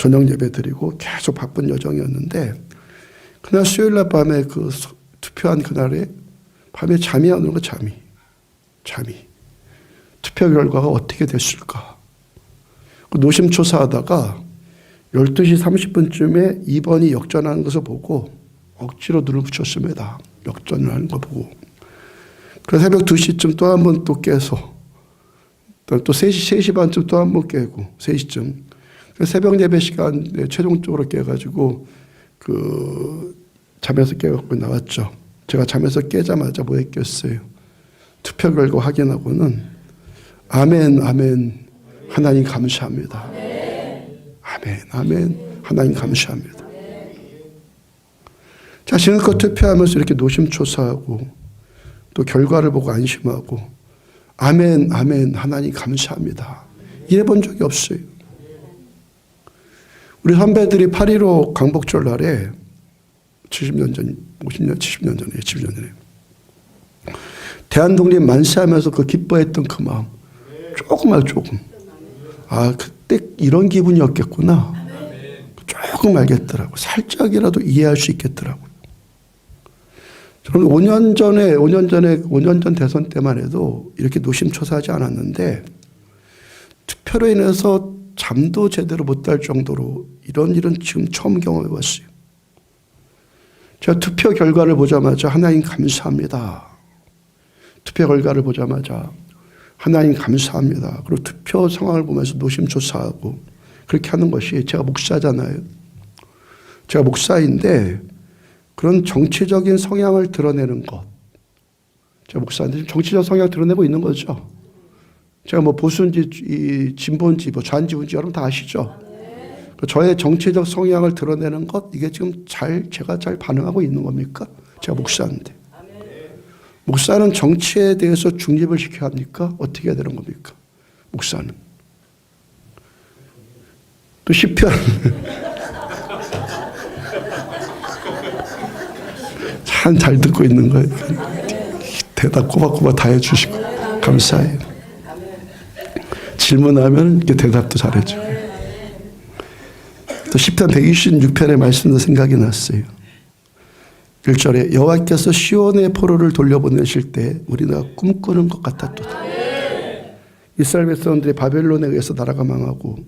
저녁 예배 드리고 계속 바쁜 여정이었는데 그날 수요일 날 밤에 그 서- 투표한 그날에 밤에 잠이 안 오는 거 잠이 잠이 투표 결과가 어떻게 됐을까 그 노심초사하다가 12시 30분쯤에 2번이 역전하는 것을 보고 억지로 눈을 붙였습니다. 역전을 하는 거 보고. 그래서 새벽 2시쯤 또 한 번 또 깨서 또 3시, 3시 반쯤 또 한 번 깨고 3시쯤. 그래서 새벽 예배 시간에 최종적으로 깨가지고 그 잠에서 깨갖고 나왔죠. 제가 잠에서 깨자마자 뭐 했겠어요. 투표 결과 확인하고는 아멘, 아멘. 하나님 감사합니다. 아멘, 아멘. 하나님 감사합니다. 자, 지금껏 투표하면서 이렇게 노심초사하고 또 결과를 보고 안심하고 아멘, 아멘. 하나님 감사합니다. 이래 본 적이 없어요. 우리 선배들이 8.15 강복절 날에 70년 전, 50년, 70년 전에, 70년 전에 대한 독립 만세하면서 그 기뻐했던 그 마음. 조금만 조금. 아 그때 이런 기분이었겠구나. 조금 알겠더라고. 살짝이라도 이해할 수 있겠더라고. 저는 5년 전에 5년 전에 5년 전 대선 때만 해도 이렇게 노심초사하지 않았는데 투표로 인해서 잠도 제대로 못잘 정도로 이런 일은 지금 처음 경험해 봤어요. 제가 투표 결과를 보자마자 하나님 감사합니다. 투표 결과를 보자마자 하나님 감사합니다. 그리고 투표 상황을 보면서 노심초사하고 그렇게 하는 것이 제가 목사잖아요. 제가 목사인데 그런 정치적인 성향을 드러내는 것. 제가 목사인데 정치적 성향을 드러내고 있는 거죠. 제가 뭐 보수인지 이 진보인지 뭐 좌인지인지 여러분 다 아시죠? 그 저의 정치적 성향을 드러내는 것 이게 지금 잘 제가 잘 반응하고 있는 겁니까? 제가 목사인데. 목사는 정치에 대해서 중립을 시켜야 합니까? 어떻게 해야 되는 겁니까? 목사는. 또 시편 참 잘 듣고 있는 거예요. 대답 꼬박꼬박 다 해주시고 감사해요. 질문하면 이렇게 대답도 잘해주고. 또 10편 126편의 말씀도 생각이 났어요. 1절에 여호와께서 시온의 포로를 돌려보내실 때 우리가 꿈꾸는 것 같았도다. 이스라엘 백성들이 바벨론에 의해서 나라가 망하고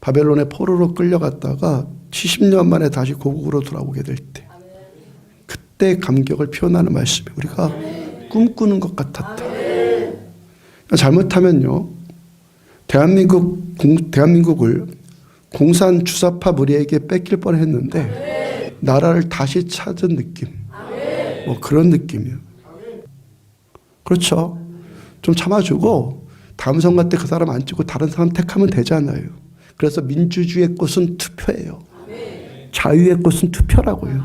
바벨론의 포로로 끌려갔다가 70년 만에 다시 고국으로 돌아오게 될 때 그때 감격을 표현하는 말씀이 우리가 꿈꾸는 것 같았다. 잘못하면요. 대한민국 공, 대한민국을 공산 주사파 무리에게 뺏길 뻔했는데 나라를 다시 찾은 느낌. 뭐 그런 느낌이요. 그렇죠. 좀 참아주고 다음 선거 때 그 사람 안 찍고 다른 사람 택하면 되잖아요. 그래서 민주주의의 꽃은 투표예요. 자유의 꽃은 투표라고요.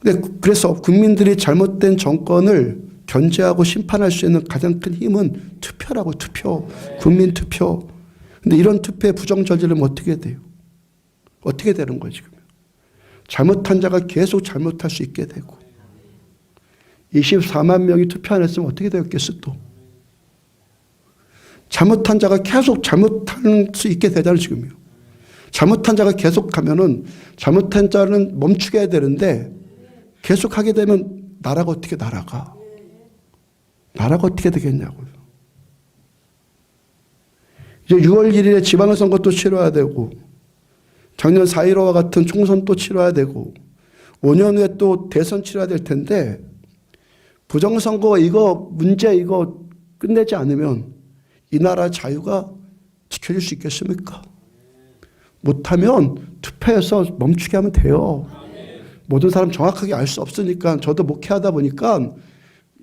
근데 그래서 국민들이 잘못된 정권을 견제하고 심판할 수 있는 가장 큰 힘은 투표라고 투표, 국민 투표. 근데 이런 투표에 부정 저지르면 어떻게 돼요? 어떻게 되는 거예요 지금? 잘못한 자가 계속 잘못할 수 있게 되고 24만 명이 투표 안 했으면 어떻게 되었겠어 또? 잘못한 자가 계속 잘못할 수 있게 되잖아요 지금요. 잘못한 자가 계속 가면은 잘못한 자는 멈추게 해야 되는데 계속 하게 되면 나라가 어떻게 날아가? 나라가 어떻게 되겠냐고요. 이제 6월 1일에 지방선거 또 치러야 되고 작년 4.15와 같은 총선 또 치러야 되고 5년 후에 또 대선 치러야 될 텐데 부정선거 이거 문제 이거 끝내지 않으면 이 나라 자유가 지켜질 수 있겠습니까? 못하면 투표해서 멈추게 하면 돼요. 모든 사람 정확하게 알 수 없으니까 저도 목회하다 보니까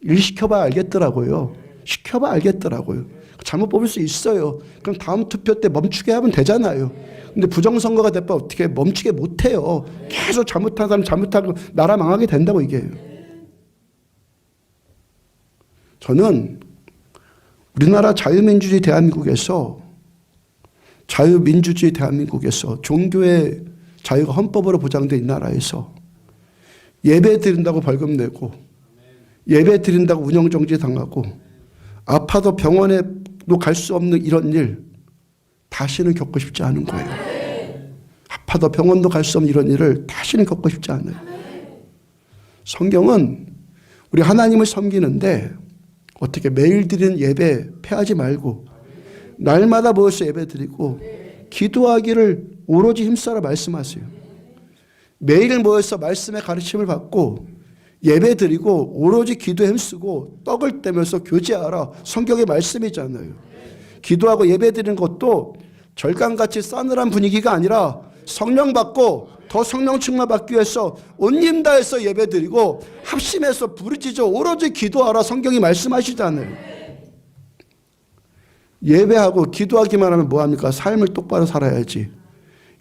일 시켜봐야 알겠더라고요. 시켜봐야 알겠더라고요. 잘못 뽑을 수 있어요. 그럼 다음 투표 때 멈추게 하면 되잖아요. 근데 부정선거가 돼봐 어떻게 멈추게 못해요. 계속 잘못한 사람 잘못하고 나라 망하게 된다고 이게. 저는 우리나라 자유민주주의 대한민국에서 자유민주주의 대한민국에서 종교의 자유가 헌법으로 보장된 이 나라에서 예배 드린다고 벌금 내고 예배 드린다고 운영 정지 당하고 아파도 병원에도 갈 수 없는 이런 일 다시는 겪고 싶지 않은 거예요. 아파도 병원도 갈 수 없는 이런 일을 다시는 겪고 싶지 않아요. 성경은 우리 하나님을 섬기는데 어떻게 매일 드리는 예배 패하지 말고 날마다 모여서 예배 드리고 기도하기를 오로지 힘써라 말씀하세요. 매일 모여서 말씀의 가르침을 받고 예배 드리고 오로지 기도에 힘쓰고 떡을 떼면서 교제하라. 성경의 말씀이잖아요. 기도하고 예배 드리는 것도 절간같이 싸늘한 분위기가 아니라 성령 받고 더 성령 충만 받기 위해서 온힘 다해서 예배 드리고 합심해서 부르짖어 오로지 기도하라 성경이 말씀하시잖아요. 예배하고 기도하기만 하면 뭐합니까? 삶을 똑바로 살아야지.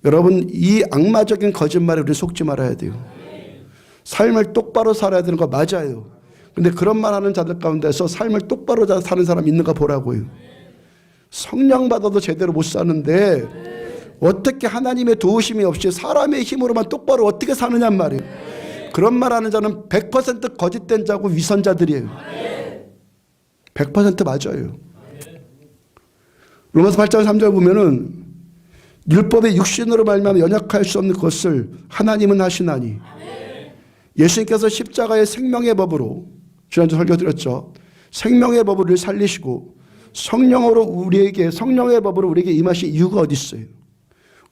여러분 이 악마적인 거짓말에 우리 속지 말아야 돼요. 삶을 똑바로 살아야 되는 거 맞아요. 근데 그런 말 하는 자들 가운데서 삶을 똑바로 사는 사람 있는가 보라고요. 성령 받아도 제대로 못 사는데 어떻게 하나님의 도우심이 없이 사람의 힘으로만 똑바로 어떻게 사느냔 말이에요. 그런 말 하는 자는 100% 거짓된 자고 위선자들이에요. 100% 맞아요. 로마서 8장 3절 보면은 율법의 육신으로 말미암아 연약할 수 없는 것을 하나님은 하시나니 예수님께서 십자가의 생명의 법으로 지난주 설교 드렸죠. 생명의 법을 살리시고 성령으로 우리에게 성령의 법으로 우리에게 임하신 이유가 어디 있어요?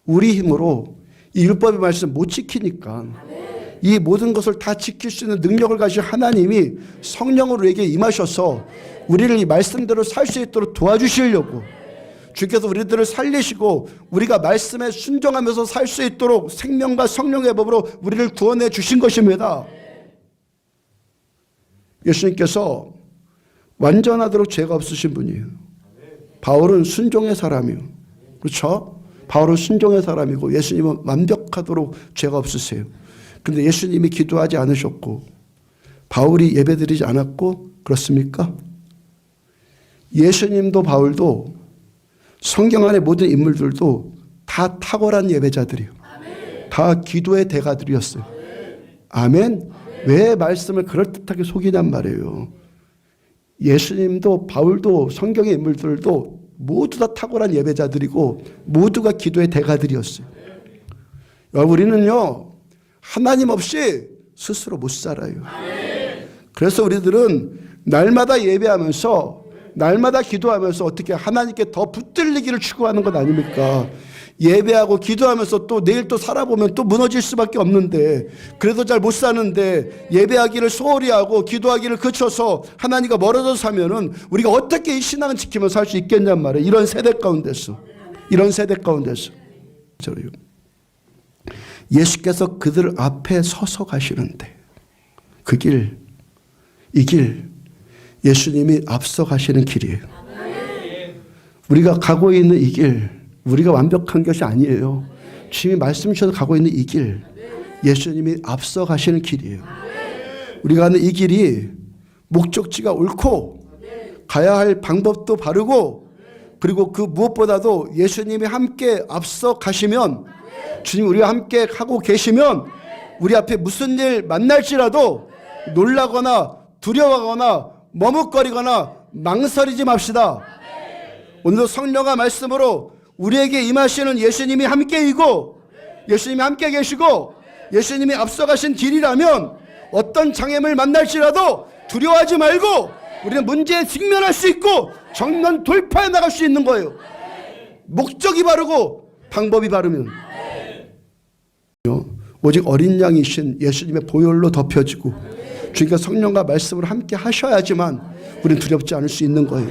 우리 힘으로 이 율법의 말씀 못 지키니까 이 모든 것을 다 지킬 수 있는 능력을 가진 하나님이 성령으로 우리에게 임하셔서 우리를 이 말씀대로 살 수 있도록 도와주시려고 주께서 우리들을 살리시고 우리가 말씀에 순종하면서 살 수 있도록 생명과 성령의 법으로 우리를 구원해 주신 것입니다. 예수님께서 완전하도록 죄가 없으신 분이에요. 바울은 순종의 사람이에요. 그렇죠? 바울은 순종의 사람이고 예수님은 완벽하도록 죄가 없으세요. 근데 예수님이 기도하지 않으셨고 바울이 예배드리지 않았고 그렇습니까? 예수님도 바울도 성경 안의 모든 인물들도 다 탁월한 예배자들이에요. 다 기도의 대가들이었어요. 아멘. 왜 말씀을 그럴듯하게 속이냔 말이에요. 예수님도 바울도 성경의 인물들도 모두 다 탁월한 예배자들이고 모두가 기도의 대가들이었어요. 우리는요 하나님 없이 스스로 못 살아요. 그래서 우리들은 날마다 예배하면서 날마다 기도하면서 어떻게 하나님께 더 붙들리기를 추구하는 것 아닙니까? 예배하고 기도하면서 또 내일 또 살아보면 또 무너질 수밖에 없는데 그래도 잘 못 사는데 예배하기를 소홀히 하고 기도하기를 그쳐서 하나님과 멀어져 사면은 우리가 어떻게 이 신앙을 지키면서 살수 있겠냔 말이에요. 이런 세대 가운데서 이런 세대 가운데서 저요. 예수께서 그들 앞에 서서 가시는데 그 길, 이 길, 예수님이 앞서 가시는 길이에요. 우리가 가고 있는 이 길, 우리가 완벽한 것이 아니에요. 주님이 말씀 주셔서 가고 있는 이 길, 예수님이 앞서 가시는 길이에요. 우리가 가는 이 길이 목적지가 옳고 가야 할 방법도 바르고 그리고 그 무엇보다도 예수님이 함께 앞서 가시면 주님 우리와 함께 하고 계시면 우리 앞에 무슨 일 만날지라도 놀라거나 두려워하거나 머뭇거리거나 망설이지 맙시다. 오늘도 성령과 말씀으로 우리에게 임하시는 예수님이 함께이고 예수님이 함께 계시고 예수님이 앞서가신 길이라면 어떤 장애물 만날지라도 두려워하지 말고 우리는 문제에 직면할 수 있고 정면 돌파해 나갈 수 있는 거예요. 목적이 바르고 방법이 바르면 오직 어린 양이신 예수님의 보혈로 덮여지고 주님과 성령과 말씀을 함께 하셔야지만 우리는 두렵지 않을 수 있는 거예요.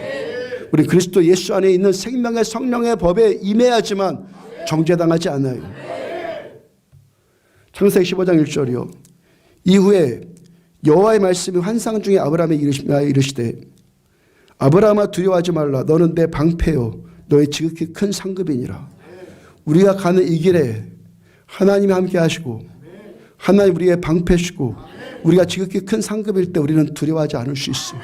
우리 그리스도 예수 안에 있는 생명의 성령의 법에 임해야지만 정죄당하지 않아요. 창세기 15장 1절이요. 이후에 여호와의 말씀이 환상 중에 아브라함에 이르시되 아브라함아 두려워하지 말라 너는 내 방패요 너의 지극히 큰 상급이니라. 우리가 가는 이 길에 하나님이 함께 하시고 하나님 우리의 방패시고 우리가 지극히 큰 상급일 때 우리는 두려워하지 않을 수 있어요.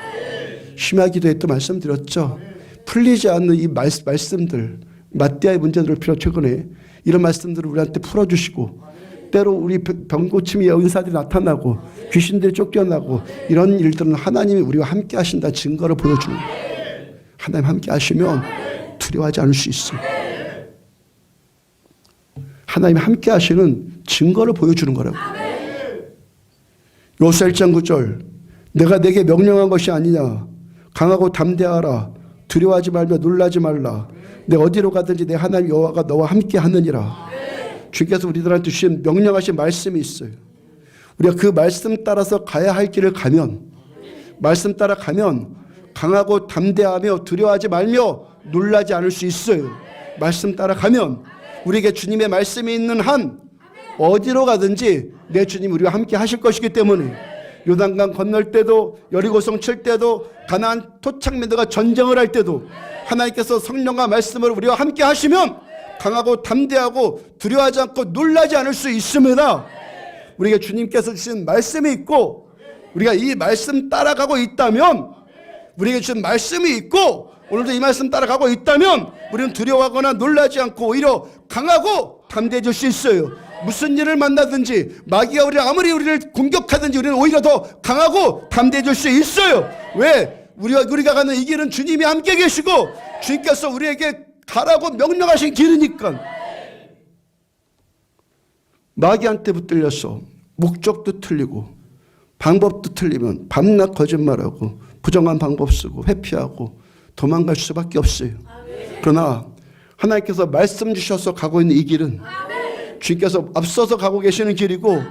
심야 기도에 또 말씀드렸죠. 풀리지 않는 이 말, 말씀들 마띠아의 문제들을 필요 최근에 이런 말씀들을 우리한테 풀어주시고 때로 우리 병 고침의 은사들이 나타나고 귀신들이 쫓겨나고 이런 일들은 하나님이 우리와 함께 하신다 증거를 보여주는. 하나님 함께 하시면 두려워하지 않을 수 있어요. 하나님 함께 하시는 증거를 보여주는 거라고. 요새 1장 9절. 내가 내게 명령한 것이 아니냐. 강하고 담대하라. 두려워하지 말며 놀라지 말라. 내 어디로 가든지 내 하나님 여호와가 너와 함께 하느니라. 주께서 우리들한테 주신 명령하신 말씀이 있어요. 우리가 그 말씀 따라서 가야 할 길을 가면 말씀 따라 가면 강하고 담대하며 두려워하지 말며 놀라지 않을 수 있어요. 말씀 따라 가면 우리에게 주님의 말씀이 있는 한 어디로 가든지 내 주님 우리와 함께 하실 것이기 때문에 요단강 건널 때도 여리고성 칠 때도 가나안 토착민들과 전쟁을 할 때도 하나님께서 성령과 말씀을 우리와 함께 하시면 강하고 담대하고 두려워하지 않고 놀라지 않을 수 있습니다. 우리에게 주님께서 주신 말씀이 있고 우리가 이 말씀 따라가고 있다면 우리에게 주신 말씀이 있고 오늘도 이 말씀 따라가고 있다면 우리는 두려워하거나 놀라지 않고 오히려 강하고 담대해질 수 있어요. 무슨 일을 만나든지 마귀가 우리를 아무리 우리를 공격하든지 우리는 오히려 더 강하고 담대해질 수 있어요. 왜? 우리가 우리가 가는 이 길은 주님이 함께 계시고 주님께서 우리에게 가라고 명령하신 길이니까 마귀한테 붙들려서 목적도 틀리고 방법도 틀리면 밤낮 거짓말하고 부정한 방법 쓰고 회피하고 도망갈 수밖에 없어요. 그러나 하나님께서 말씀 주셔서 가고 있는 이 길은 주님께서 앞서서 가고 계시는 길이고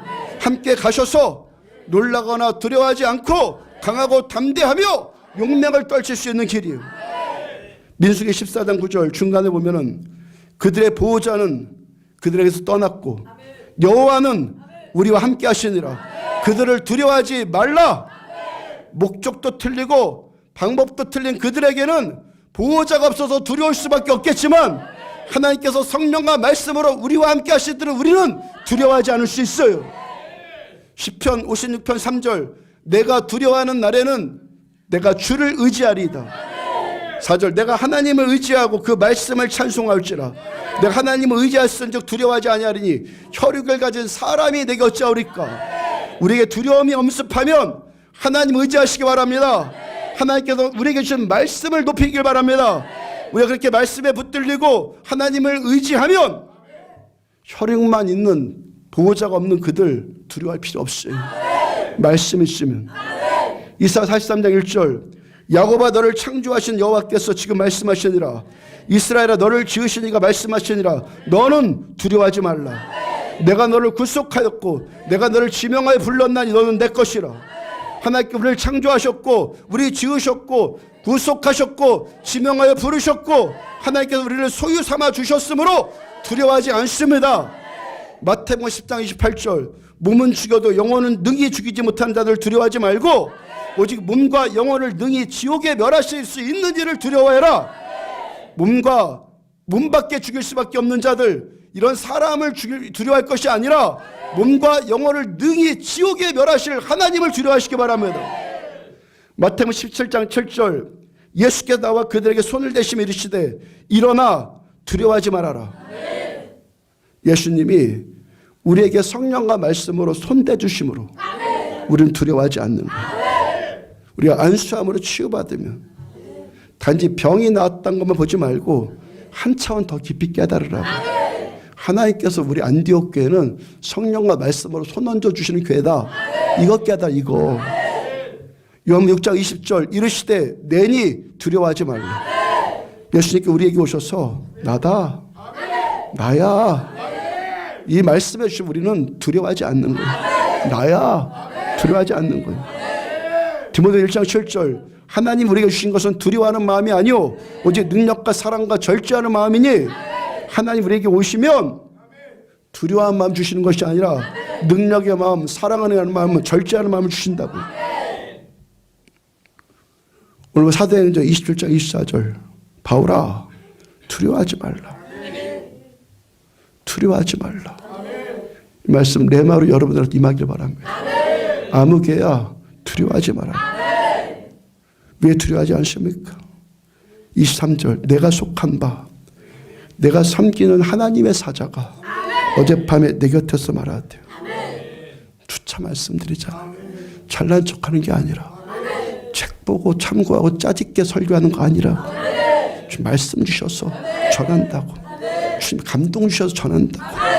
함께 가셔서 놀라거나 두려워하지 않고 강하고 담대하며 용맹을 떨칠 수 있는 길이에요. 민수기 14장 9절 중간에 보면은 그들의 보호자는 그들에게서 떠났고 여호와는 우리와 함께 하시니라. 그들을 두려워하지 말라. 목적도 틀리고 방법도 틀린 그들에게는 보호자가 없어서 두려울 수밖에 없겠지만 하나님께서 성령과 말씀으로 우리와 함께 하시도록 우리는 두려워하지 않을 수 있어요. 10편 56편 3절 내가 두려워하는 날에는 내가 주를 의지하리이다. 4절 내가 하나님을 의지하고 그 말씀을 찬송할지라 내가 하나님을 의지하였은즉 두려워하지 아니하리니 혈육을 가진 사람이 내게 어찌하오리까 우리에게 두려움이 엄습하면 하나님 의지하시기 바랍니다 하나님께서 우리에게 주신 말씀을 높이길 바랍니다 우리가 그렇게 말씀에 붙들리고 하나님을 의지하면 혈육만 있는 보호자가 없는 그들 두려워할 필요 없어요. 말씀 있으면. 이사 43장 1절. 야곱아 너를 창조하신 여호와께서 지금 말씀하시니라 이스라엘아 너를 지으신 이가 말씀하시니라 너는 두려워하지 말라. 내가 너를 구속하였고 내가 너를 지명하여 불렀나니 너는 내 것이라. 하나님께 우리를 창조하셨고 우리 지으셨고 구속하셨고 지명하여 부르셨고 하나님께서 우리를 소유 삼아 주셨으므로 두려워하지 않습니다. 마태복음 10장 28절 몸은 죽여도 영혼은 능히 죽이지 못한 자들 두려워하지 말고 오직 몸과 영혼을 능히 지옥에 멸하실 수 있는 일을 두려워해라. 몸과 몸밖에 죽일 수밖에 없는 자들 이런 사람을 죽일, 두려워할 것이 아니라 몸과 영혼을 능히 지옥에 멸하실 하나님을 두려워하시기 바랍니다 마태복음 17장 7절 예수께서 나와 그들에게 손을 대시며 이르시되 일어나 두려워하지 말아라 예수님이 우리에게 성령과 말씀으로 손대 주심으로 우리는 두려워하지 않는 거예요. 우리가 안수함으로 치유받으면 단지 병이 나았다는 것만 보지 말고 한 차원 더 깊이 깨달으라고. 하나님께서 우리 안디옥 교회는 성령과 말씀으로 손 얹어 주시는 교회다. 이거 깨달아 이거. 요한 6장 20절 이르시되 내니 두려워하지 말라. 예수님께 우리에게 오셔서 나다. 나야. 이 말씀해 주신 우리는 두려워하지 않는 거예요. 나야. 두려워하지 않는 거예요. 디모데 1장 7절 하나님 우리에게 주신 것은 두려워하는 마음이 아니요 오직 능력과 사랑과 절제하는 마음이니 하나님 우리에게 오시면 두려워하는 마음 주시는 것이 아니라 능력의 마음, 사랑하는 마음, 절제하는 마음을 주신다고. 오늘 사도행전 27장 24절 바울아 두려워하지 말라. 두려워하지 말라. 이 말씀 레마로 여러분들한테 임하길 바랍니다. 아무 개야 두려워하지 마라. 왜 두려워하지 않습니까? 23절 내가 속한 바 내가 섬기는 하나님의 사자가 어젯밤에 내 곁에서 말하대요. 주차 말씀드리자. 잘난 척하는 게 아니라 책 보고 참고하고 짜집게 설교하는 거 아니라 주님 말씀 주셔서 전한다고 주님 감동 주셔서 전한다고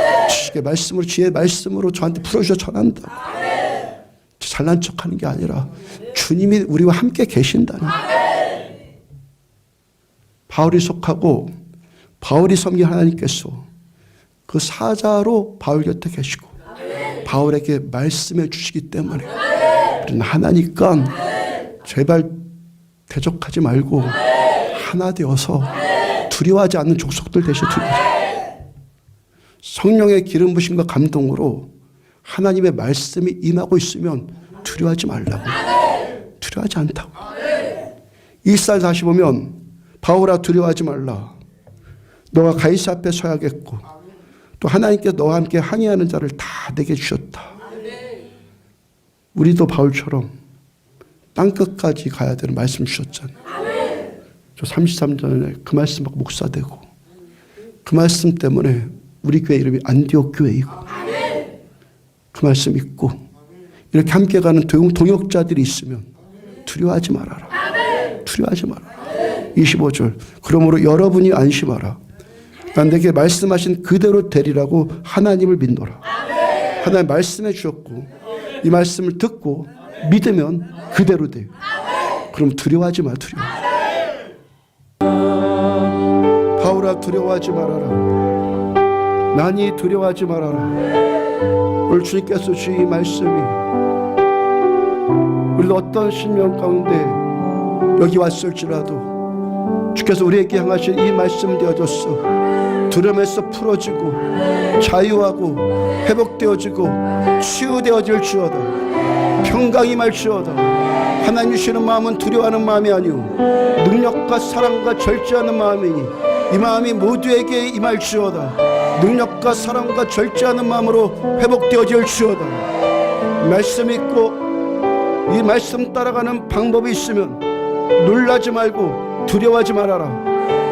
지식의 말씀으로 지혜의 말씀으로 저한테 풀어주셔 전한다고. 잘난 척하는 게 아니라 주님이 우리와 함께 계신다는. 바울이 속하고 바울이 섬긴 하나님께서 그 사자로 바울 곁에 계시고 바울에게 말씀해 주시기 때문에 우리는 하나니까 제발 대적하지 말고 하나 되어서 두려워하지 않는 족속들 두려워. 성령의 기름 부심과 감동으로 하나님의 말씀이 임하고 있으면 두려워하지 말라고. 두려워하지 않다고. 이살 다시 보면 바울아 두려워하지 말라. 너가 가이사 앞에 서야겠고 또 하나님께 너와 함께 항해하는 자를 다 내게 주셨다. 우리도 바울처럼 땅 끝까지 가야 되는 말씀 주셨잖아요. 저 33년에 그 말씀 받고 목사 되고 그 말씀 때문에 우리 교회 이름이 안디옥 교회이고 그 말씀 있고 이렇게 함께 가는 동- 동역자들이 있으면 두려워하지 말아라. 두려워하지 말아라. 25절. 그러므로 여러분이 안심하라. 난 내게 말씀하신 그대로 되리라고 하나님을 믿노라. 하나님 말씀해 주셨고 이 말씀을 듣고 믿으면 그대로 돼요. 그럼 두려워하지 마, 두려워. 바울아 두려워하지 말아라. 난이 두려워하지 말아라. 오늘 주님께서 주의 이 말씀이 우리도 어떤 신명 가운데 여기 왔을지라도 주께서 우리에게 향하신 이 말씀 되어졌어. 두려움에서 풀어지고 자유하고 회복되어지고 치유되어질 지어다. 평강이 말지어다. 하나님 주시는 마음은 두려워하는 마음이 아니오 능력과 사랑과 절제하는 마음이니 이 마음이 모두에게 임할지어다. 능력과 사랑과 절제하는 마음으로 회복되어질 지어다. 말씀 있고 이 말씀 따라가는 방법이 있으면 놀라지 말고 두려워하지 말아라.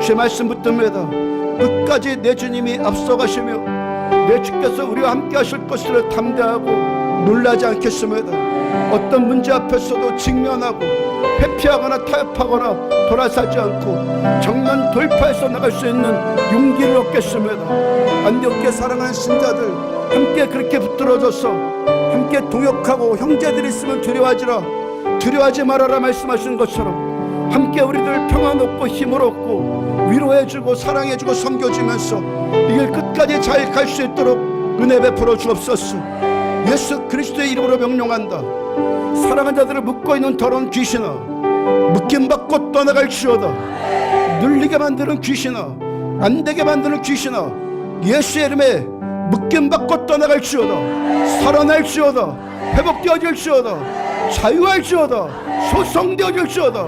제 말씀 붙듭니다. 끝까지 내 주님이 앞서가시며 내 주께서 우리와 함께 하실 것을 담대하고 놀라지 않겠습니다. 어떤 문제 앞에서도 직면하고 회피하거나 타협하거나 돌아서지 않고 정면 돌파해서 나갈 수 있는 용기를 얻겠습니다. 안디옥에 사랑하는 신자들 함께 그렇게 붙들어져서 함께 동역하고 형제들이 있으면 두려워하지라 두려워하지 말아라 말씀하시는 것처럼 함께 우리들 평안 얻고 힘을 얻고 위로해주고 사랑해주고 섬겨주면서 이길 끝까지 잘 갈 수 있도록 은혜 베풀어 주옵소서 예수 그리스도의 이름으로 명령한다. 사랑한 자들을 묶고 있는 더러운 귀신아 묶임 받고 떠나갈지어다. 눌리게 만드는 귀신아 안 되게 만드는 귀신아 예수의 이름에 묶임 받고 떠나갈지어다. 살아날지어다. 회복되어질지어다. 자유할지어다. 소성되어질지어다.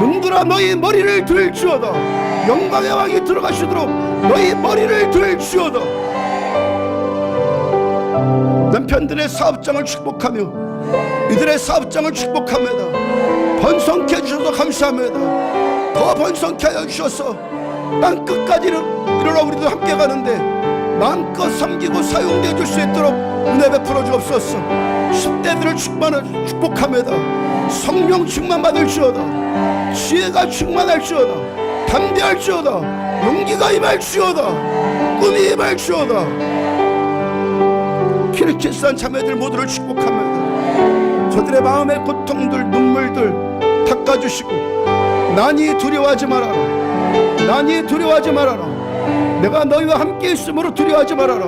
눈들아 너희 머리를 들지어다. 영광의 왕이 들어가시도록 너희 머리를 들지어다 남편들의 사업장을 축복하며 이들의 사업장을 축복합니다. 번성케 해주셔서 감사합니다. 더 번성케 하여 주셔서 땅 끝까지 이르러 우리도 함께 가는데 마음껏 섬기고 사용되어 줄 수 있도록 은혜 베풀어 주옵소서. 10대들을 충만하, 축복합니다. 성령 충만 받을지어다. 지혜가 충만할지어다. 담대할지어다. 용기가 임할지어다. 꿈이 임할지어다 키르키스한 자매들 모두를 축복합니다 저들의 마음의 고통들 눈물들 닦아주시고 난이 두려워하지 말아라. 난이 두려워하지 말아라. 내가 너희와 함께 있으므로 두려워하지 말아라.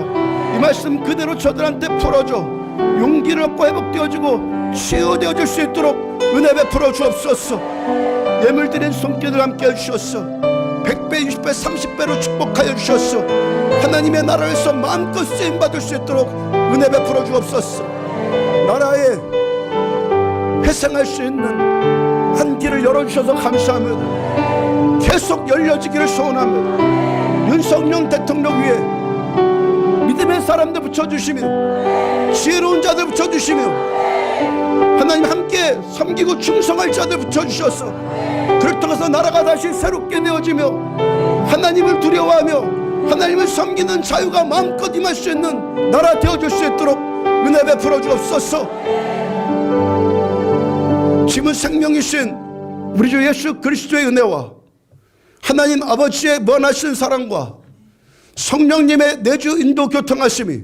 이 말씀 그대로 저들한테 풀어줘. 용기를 얻고 회복되어지고 치유되어질 수 있도록 은혜 베풀어 주옵소서. 예물 드린 손길들 함께 해주셨어 100배 20배 30배로 축복하여 주셨어 하나님의 나라에서 마음껏 쓰임 받을 수 있도록 은혜 베풀어 주옵소서. 나라에 회생할 수 있는 한 길을 열어 주셔서 감사합니다. 계속 열려지기를 소원합니다. 윤석열 대통령 위에 믿음의 사람들 붙여 주시며 지혜로운 자들 붙여 주시며 하나님 함께 섬기고 충성할 자들 붙여 주셔서 그를 통해서 나라가 다시 새롭게 되어지며 하나님을 두려워하며 하나님을 섬기는 자유가 마음껏 임할 수 있는 나라 되어줄 수 있도록 은혜 베풀어 주옵소서. 지금 생명이신 우리 주 예수 그리스도의 은혜와 하나님 아버지의 원하신 사랑과 성령님의 내주 인도 교통하심이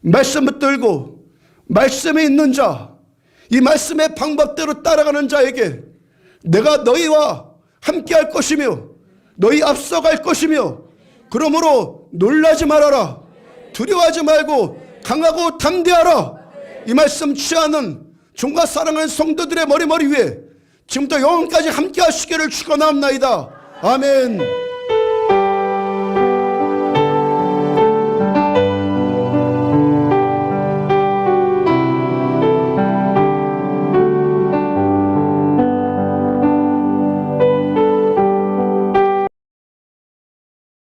말씀 붙들고 말씀에 있는 자, 이 말씀의 방법대로 따라가는 자에게 내가 너희와 함께 할 것이며 너희 앞서갈 것이며 그러므로 놀라지 말아라. 두려워하지 말고 강하고 담대하라. 이 말씀 취하는 종과 사랑하는 성도들의 머리머리 위에 지금부터 영원까지 함께 하시기를 축원합나이다. 아멘.